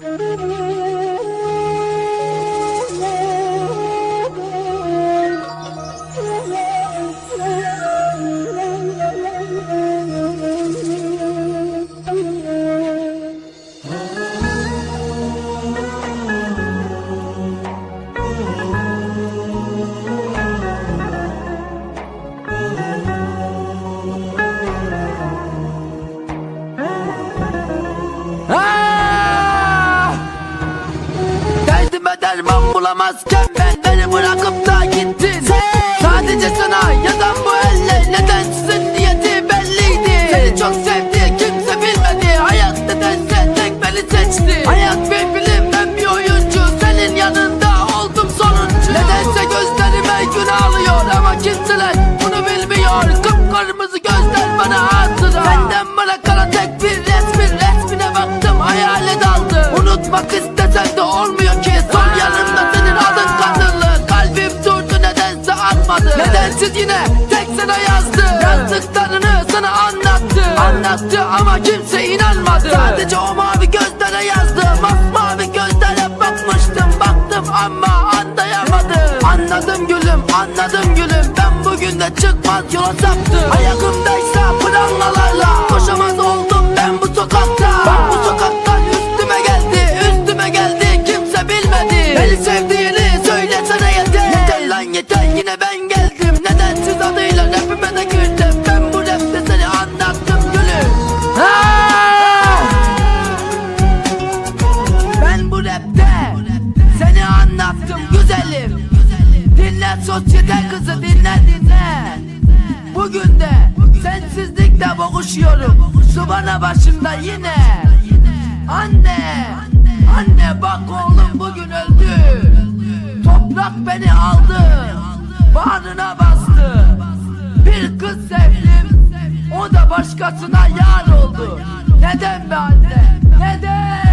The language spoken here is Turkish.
Oh, Derman bulamazken ben beni bırakıp da gittin. Sadece sana yazan bu eller nedensizin niyeti belliydi. Seni çok sevdi kimse bilmedi. Hayat nedense tek beni seçti. Hayat bir film ben bir oyuncu Senin yanında oldum sonuncu. Nedense gözlerime gün ağlıyor Ama kimseler bunu bilmiyor. Kıpkırmızı gözler bana hatıra. Senden bana kalan tek bir resmin Resmine baktım hayale daldım. Unutmak istesen Nedensiz yine tek sana yazdı. Yazdıklarını sana anlattı. Anlattı ama kimse inanmadı. Sadece o mavi gözlere yazdı. Mavi gözlere bakmıştım Baktım ama anlayamadım. Anladım gülüm anladım gülüm. Ben bugün de çıkmaz yola saptım. Ayakımdaysa sosyete kızı dinle dinle. Bugün de sensizlikle boğuşuyorum. Su bana başımda yine. Anne Anne bak oğlum bugün öldü. Toprak beni aldı Bağrına bastı. Bir kız sevdim O da başkasına yar oldu. Neden be anne Neden